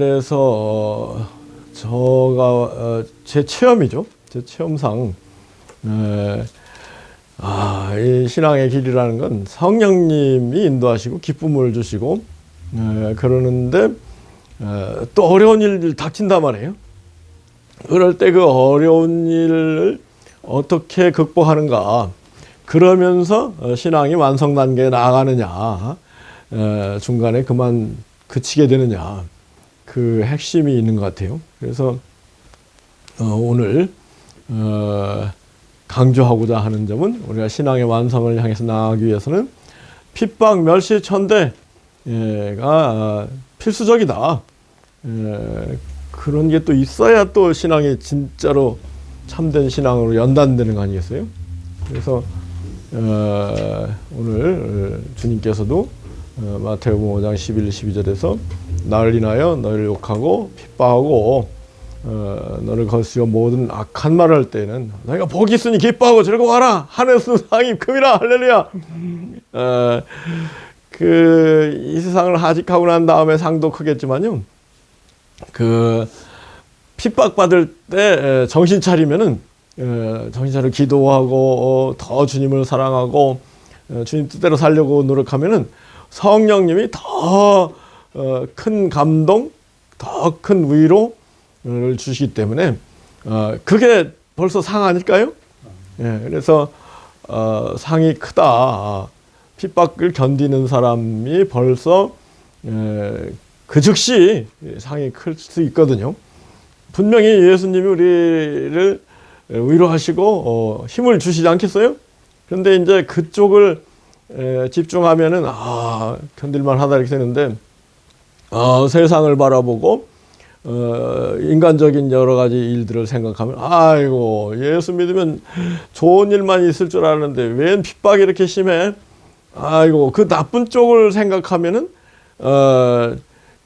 그래서 어, 저가 어, 제 체험이죠. 제 체험상 에, 아, 이 신앙의 길이라는 건 성령님이 인도하시고 기쁨을 주시고 에, 그러는데 에, 또 어려운 일들 닥친단 말이에요. 그럴 때 그 어려운 일을 어떻게 극복하는가 그러면서 어, 신앙이 완성 단계에 나아가느냐 에, 중간에 그만 그치게 되느냐 그 핵심이 있는 것 같아요. 그래서 어, 오늘 어, 강조하고자 하는 점은 우리가 신앙의 완성을 향해서 나아가기 위해서는 핍박 멸시 천대가 어, 필수적이다. 에, 그런 게 또 있어야 또 신앙이 진짜로 참된 신앙으로 연단되는 거 아니겠어요? 그래서 어, 오늘 주님께서도 어, 마태복음 5장 11, 12절에서 나를 인하여 너를 욕하고 핍박하고 어, 너를 거스려 모든 악한 말을 할 때는 너희가 복이 있으니 기뻐하고 즐거워하라. 하늘에서 상이 큼이라. 할렐루야. 어, 그이 세상을 하직하고 난 다음에 상도 크겠지만요. 그 핍박받을 때 에, 정신 차리면은 에, 정신 차려 기도하고 어, 더 주님을 사랑하고 어, 주님 뜻대로 살려고 노력하면은 성령님이 더 어, 큰 감동, 더 큰 위로를 주시기 때문에 어, 그게 벌써 상 아닐까요? 예, 그래서 어, 상이 크다. 핍박을 견디는 사람이 벌써 에, 그 즉시 상이 클 수 있거든요. 분명히 예수님이 우리를 위로하시고 어, 힘을 주시지 않겠어요? 그런데 이제 그쪽을 에, 집중하면은 아 견딜만 하다 이렇게 되는데 어, 세상을 바라보고 어, 인간적인 여러 가지 일들을 생각하면 아이고 예수 믿으면 좋은 일만 있을 줄 알았는데 웬 핍박이 이렇게 심해? 아이고 그 나쁜 쪽을 생각하면은 어,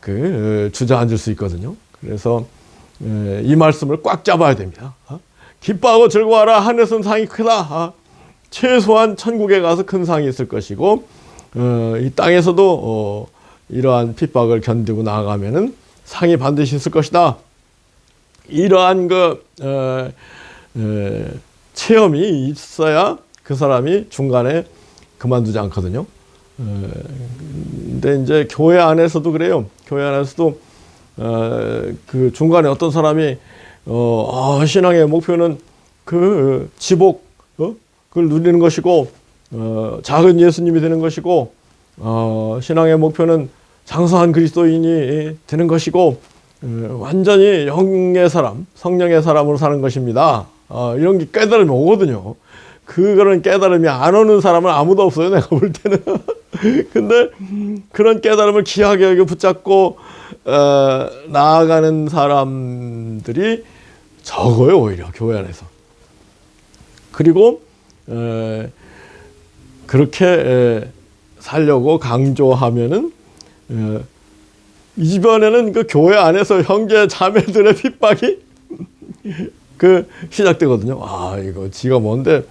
그 주저앉을 수 있거든요. 그래서 에, 이 말씀을 꽉 잡아야 됩니다. 어? 기뻐하고 즐거워하라 하늘에서는 상이 크다. 어? 최소한 천국에 가서 큰 상이 있을 것이고 어, 이 땅에서도 어, 이러한 핍박을 견디고 나아가면은 상이 반드시 있을 것이다. 이러한 그 어, 에, 체험이 있어야 그 사람이 중간에 그만두지 않거든요. 에, 근데 이제 교회 안에서도 그래요. 교회 안에서도 어, 그 중간에 어떤 사람이 어, 아, 신앙의 목표는 그 지복 어? 그걸 누리는 것이고 어, 작은 예수님이 되는 것이고 어, 신앙의 목표는 장사한 그리스도인이 되는 것이고 어, 완전히 영의 사람, 성령의 사람으로 사는 것입니다. 어, 이런 게 깨달음이 오거든요. 그거는 깨달음이 안 오는 사람은 아무도 없어요. 내가 볼 때는. 근데 그런 깨달음을 귀하게 붙잡고 어, 나아가는 사람들이 적어요. 오히려 교회 안에서. 그리고 에, 그렇게 에, 살려고 강조하면은 에, 이번에는 그 교회 안에서 형제 자매들의 핍박이 그 시작되거든요. 아 이거 지가 뭔데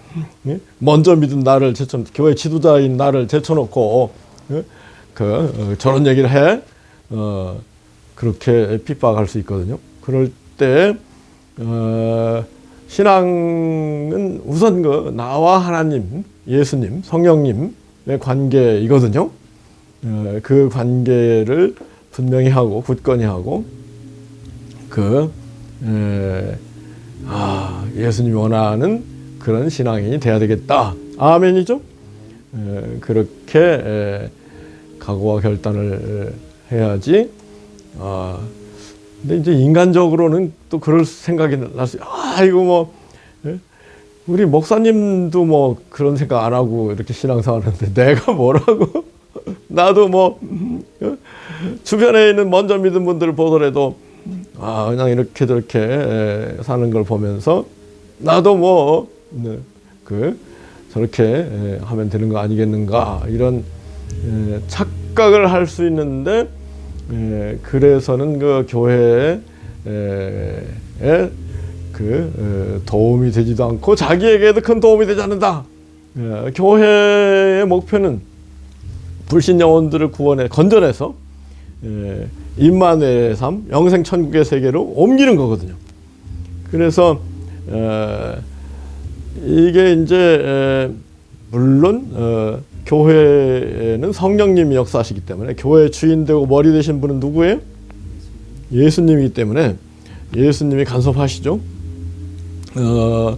예? 먼저 믿은 나를 제쳐 교회 지도자인 나를 제쳐놓고 예? 그 어, 저런 얘기를 해 어, 그렇게 핍박할 수 있거든요. 그럴 때 어, 신앙은 우선 그 나와 하나님, 예수님, 성령님의 관계이거든요. 어, 그 관계를 분명히 하고 굳건히 하고 그 에, 아, 예수님이 원하는 그런 신앙인이 돼야 되겠다. 아멘이죠? 에, 그렇게 에, 각오와 결단을 해야지. 아, 근데 이제 인간적으로는 또 그럴 생각이 날 수, 아, 이거 뭐, 예? 우리 목사님도 뭐 그런 생각 안 하고 이렇게 신앙생활 하는데 내가 뭐라고? 나도 뭐, 어? 주변에 있는 먼저 믿은 분들을 보더라도 아, 그냥 이렇게 저렇게 에, 사는 걸 보면서 나도 뭐, 네, 그, 저렇게 에, 하면 되는 거 아니겠는가, 이런 에, 착각을 할 수 있는데, 에, 그래서는 그 교회에 그 에, 도움이 되지도 않고 자기에게도 큰 도움이 되지 않는다. 에, 교회의 목표는 불신 영혼들을 구원해 건져내서 에, 임마누엘의 삶, 영생 천국의 세계로 옮기는 거거든요. 그래서 에, 이게 이제 에, 물론 어, 교회에는 성령님이 역사하시기 때문에 교회 주인 되고 머리 되신 분은 누구예요? 예수님이기 때문에 예수님이 간섭하시죠. 어,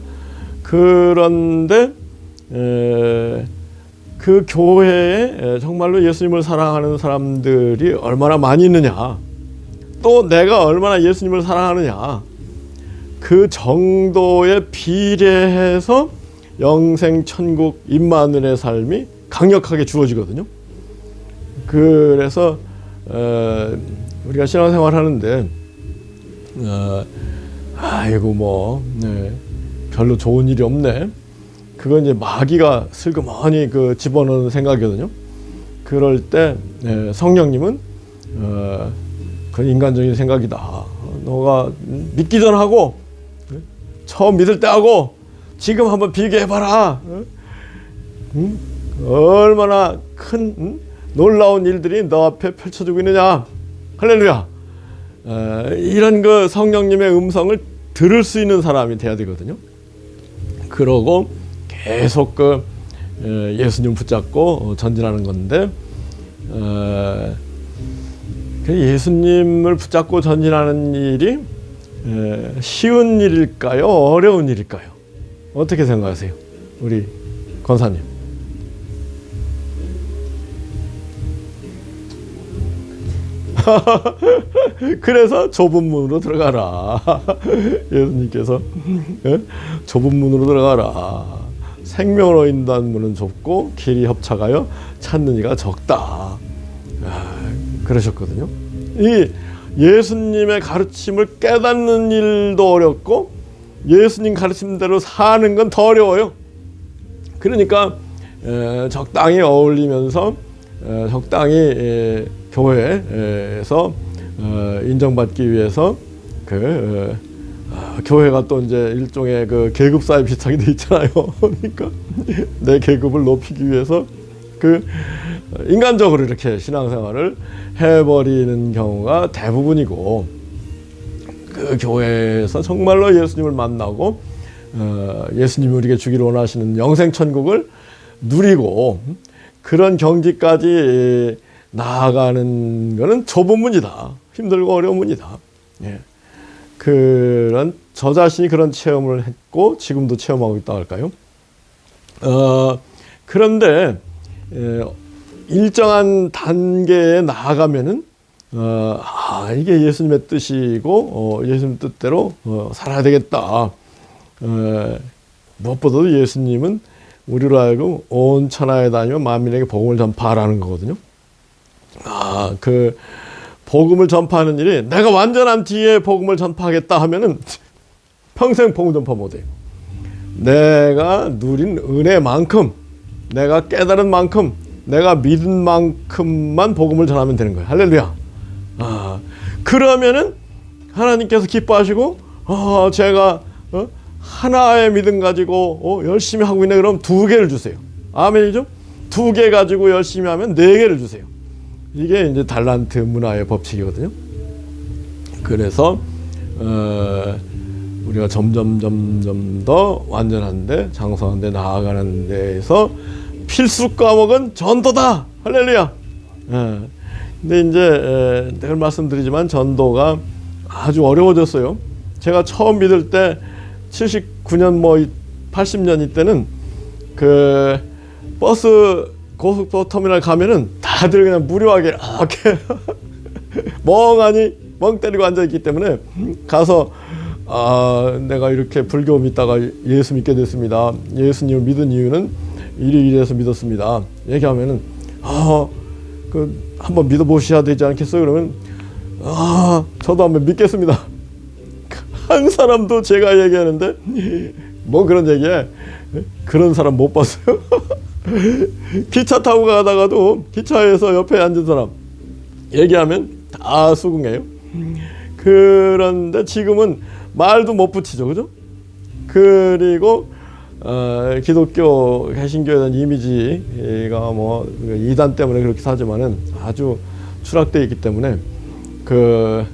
그런데 에, 그 교회에 정말로 예수님을 사랑하는 사람들이 얼마나 많이 있느냐, 또 내가 얼마나 예수님을 사랑하느냐, 그 정도에 비례해서 영생 천국 임마누엘의 삶이 강력하게 주어지거든요. 그래서 어, 우리가 신앙생활 하는데 어, 아이고 뭐 네, 별로 좋은 일이 없네. 그건 이제 마귀가 슬그머니 그 집어넣는 생각이거든요. 그럴 때 예, 성령님은 어, 그건 인간적인 생각이다. 너가 믿기 전 하고 처음 믿을 때 하고 지금 한번 비교해봐라. 응? 얼마나 큰 응? 놀라운 일들이 너 앞에 펼쳐지고 있느냐. 할렐루야. 에, 이런 그 성령님의 음성을 들을 수 있는 사람이 돼야 되거든요. 그러고 계속 그 에, 예수님 붙잡고 어, 전진하는 건데 에, 그 예수님을 붙잡고 전진하는 일이 에, 쉬운 일일까요? 어려운 일일까요? 어떻게 생각하세요? 우리 권사님. 그래서 좁은 문으로 들어가라. 예수님께서 예? 좁은 문으로 들어가라. 생명으로 인도한 문은 좁고 길이 협착하여 찾는 이가 적다. 아, 그러셨거든요. 이 예수님의 가르침을 깨닫는 일도 어렵고 예수님 가르침대로 사는 건 더 어려워요. 그러니까 에, 적당히 어울리면서 에, 적당히 에, 교회에서 어, 인정받기 위해서 그 어, 교회가 또 이제 일종의 그 계급 사회 비슷하게 돼 있잖아요. 그러니까 내 계급을 높이기 위해서 그 인간적으로 이렇게 신앙생활을 해버리는 경우가 대부분이고 그 교회에서 정말로 예수님을 만나고 어, 예수님이 우리에게 주기를 원하시는 영생 천국을 누리고 그런 경지까지 나아가는 것은 좁은 문이다. 힘들고 어려운 문이다. 예. 그런 저 자신이 그런 체험을 했고 지금도 체험하고 있다 할까요? 어, 그런데 에, 일정한 단계에 나아가면은 어, 아, 이게 예수님의 뜻이고 어, 예수님 뜻대로 어, 살아야 되겠다. 어, 무엇보다도 예수님은 우리로 하여금 온 천하에 다니며 만민에게 복음을 전파하라는 거거든요. 아, 그 복음을 전파하는 일이 내가 완전한 뒤에 복음을 전파하겠다 하면은 평생 복음 전파 못 해요. 내가 누린 은혜만큼, 내가 깨달은 만큼, 내가 믿은 만큼만 복음을 전하면 되는 거예요. 할렐루야. 아, 그러면은 하나님께서 기뻐하시고, 어, 제가 어, 하나의 믿음 가지고 어, 열심히 하고 있네. 그럼 두 개를 주세요. 아멘이죠? 두 개 가지고 열심히 하면 네 개를 주세요. 이게 이제 달란트 문화의 법칙이거든요. 그래서 어, 우리가 점점 점점 더 완전한데 장성한데 나아가는 데에서 필수 과목은 전도다. 할렐루야. 예. 근데 이제 에, 늘 말씀드리지만 전도가 아주 어려워졌어요. 제가 처음 믿을 때 79년 뭐 80년 이때는 그 버스 고속도로 터미널 가면은 다들 그냥 무료하게 이렇게 멍하니 멍 때리고 앉아 있기 때문에 가서 아 내가 이렇게 불교 믿다가 예수 믿게 됐습니다. 예수님을 믿은 이유는 이리 이래서 믿었습니다. 얘기하면은 아그 한번 믿어보셔야 되지 않겠어요? 그러면 아 저도 한번 믿겠습니다. 한 사람도 제가 얘기하는데 뭐 그런 얘기에 그런 사람 못 봤어요. 기차 타고 가다가도 기차에서 옆에 앉은 사람 얘기하면 다 수긍해요. 그런데 지금은 말도 못 붙이죠, 그죠? 그리고 어, 기독교 개신교에 대한 이미지가 뭐 이단 때문에 그렇게 사지만은 아주 추락돼 있기 때문에 그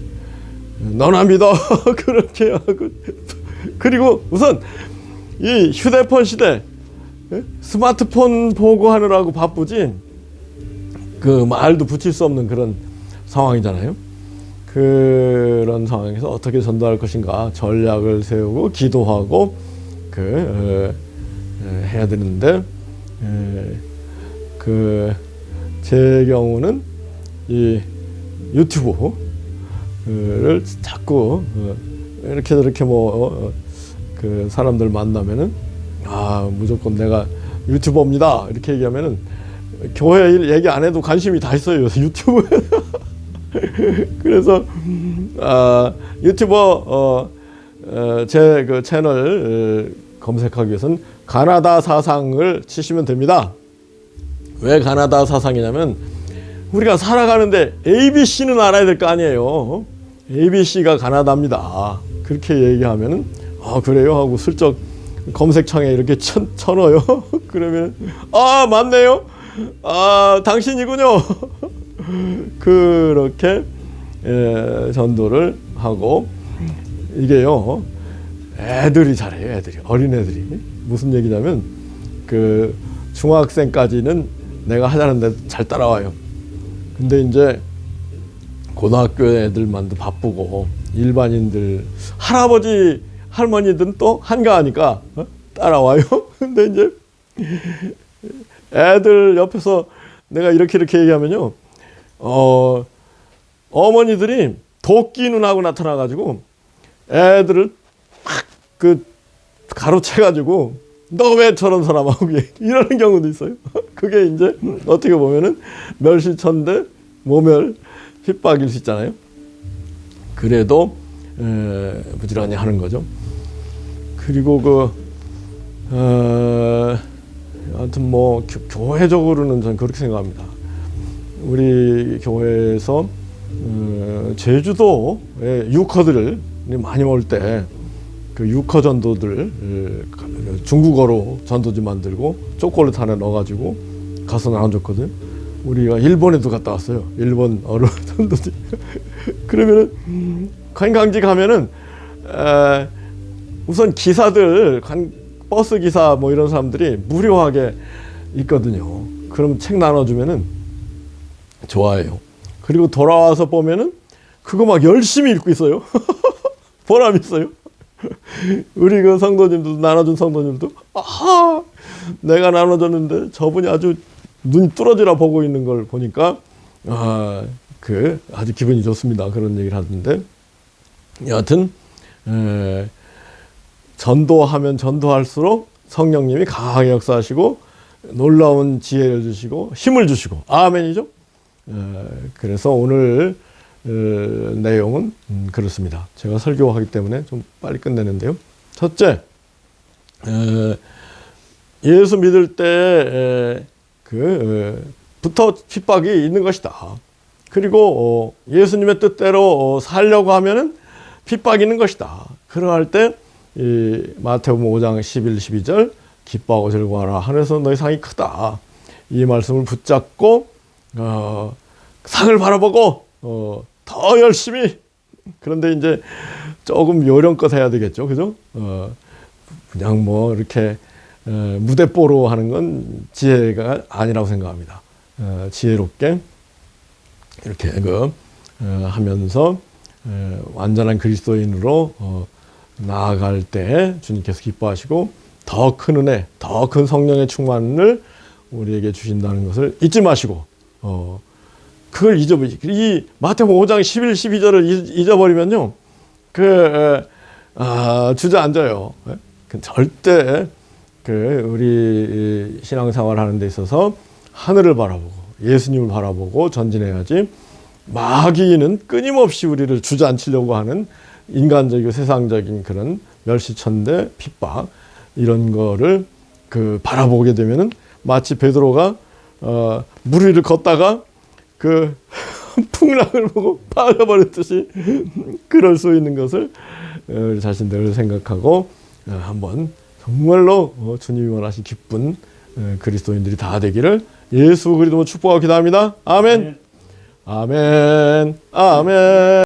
너나 믿어 그렇게 하고 그리고 우선 이 휴대폰 시대 예? 스마트폰 보고 하느라고 바쁘지? 그 말도 붙일 수 없는 그런 상황이잖아요. 그런 상황에서 어떻게 전도할 것인가? 전략을 세우고 기도하고 그 어, 어, 해야 되는데 그 제 경우는 이 유튜브를 자꾸 어, 이렇게 저렇게 뭐 그 사람들 만나면은 아 무조건 내가 유튜버입니다 이렇게 얘기하면은 교회 일 얘기 안 해도 관심이 다 있어요 유튜브 그래서 아 유튜버 어제 그 채널 어, 검색하기 위해서는 가나다 사상을 치시면 됩니다. 왜 가나다 사상이냐면 우리가 살아가는데 ABC는 알아야 될 거 아니에요. ABC가 가나다입니다. 그렇게 얘기하면은 아 그래요 하고 슬쩍 검색창에 이렇게 쳐, 쳐넣어요. 그러면 아 맞네요. 아 당신이군요. 그렇게 에, 전도를 하고 이게요 애들이 잘해요 애들이 어린 애들이 무슨 얘기냐면 그 중학생까지는 내가 하자는 데 잘 따라와요 근데 이제 고등학교 애들만도 바쁘고 일반인들 할아버지 할머니들은 또 한가하니까 어? 따라와요 근데 이제 애들 옆에서 내가 이렇게 이렇게 얘기하면요 어 어머니들이 도끼 눈하고 나타나가지고 애들을 막 그 가로채가지고 너 왜 저런 사람하고 이러는 경우도 있어요. 그게 이제 어떻게 보면은 멸시천대 모멸 핍박일 수 있잖아요. 그래도 에, 부지런히 하는 거죠. 그리고 그 어, 아무튼 뭐 교, 교회적으로는 저는 그렇게 생각합니다. 우리 교회에서 어, 제주도에 유커들을 많이 올 때 그 유커 전도들 어, 중국어로 전도지 만들고 초콜릿 하나 넣어가지고 가서 나눠줬거든. 우리가 일본에도 갔다 왔어요. 일본어로 전도지. 그러면은 관광지 가면은 에, 우선 기사들 관, 버스 기사 뭐 이런 사람들이 무료하게 있거든요. 그럼 책 나눠주면은 좋아해요. 그리고 돌아와서 보면은 그거 막 열심히 읽고 있어요. 보람 있어요. 우리 그 성도님들도 나눠준 성도님도 아 내가 나눠줬는데 저분이 아주 눈이 뚫어지라 보고 있는 걸 보니까 아 그 아주 기분이 좋습니다. 그런 얘기를 하던데 여하튼 에, 전도하면 전도할수록 성령님이 강하게 역사하시고 놀라운 지혜를 주시고 힘을 주시고 아멘이죠. 에, 그래서 오늘 어, 내용은 음, 그렇습니다. 제가 설교하기 때문에 좀 빨리 끝내는데요. 첫째, 에, 예수 믿을 때 그 부터 핍박이 있는 것이다. 그리고 어, 예수님의 뜻대로 어, 살려고 하면은 핍박이 있는 것이다. 그러할 때 이 마태복음 5장 11, 12절 기뻐하고 즐거워하라 하늘에서 너희 상이 크다. 이 말씀을 붙잡고 어, 상을 바라보고 어, 더 열심히 그런데 이제 조금 요령껏 해야 되겠죠, 그죠? 어, 그냥 뭐 이렇게 어, 무대뽀로 하는 건 지혜가 아니라고 생각합니다. 어, 지혜롭게 이렇게 그 어, 하면서 어, 완전한 그리스도인으로 어, 나아갈 때 주님께서 기뻐하시고 더 큰 은혜, 더 큰 성령의 충만을 우리에게 주신다는 것을 잊지 마시고 어, 그걸 잊어버리지. 이 마태복음 5장 11, 12절을 잊어버리면요, 그 에, 아, 주저앉아요. 예? 그 절대 그 우리 신앙생활 하는 데 있어서 하늘을 바라보고 예수님을 바라보고 전진해야지. 마귀는 끊임없이 우리를 주저앉히려고 하는 인간적이고 세상적인 그런 멸시천대 핍박 이런 거를 그 바라보게 되면은 마치 베드로가 어, 물 위를 걷다가 그 풍랑을 보고 빠져버렸듯이 그럴 수 있는 것을 어, 우리 자신들을 생각하고 어, 한번 정말로 어, 주님이 원하신 기쁜 어, 그리스도인들이 다 되기를 예수 그리스도 축복하고 기도합니다. 아멘. 아멘, 아멘.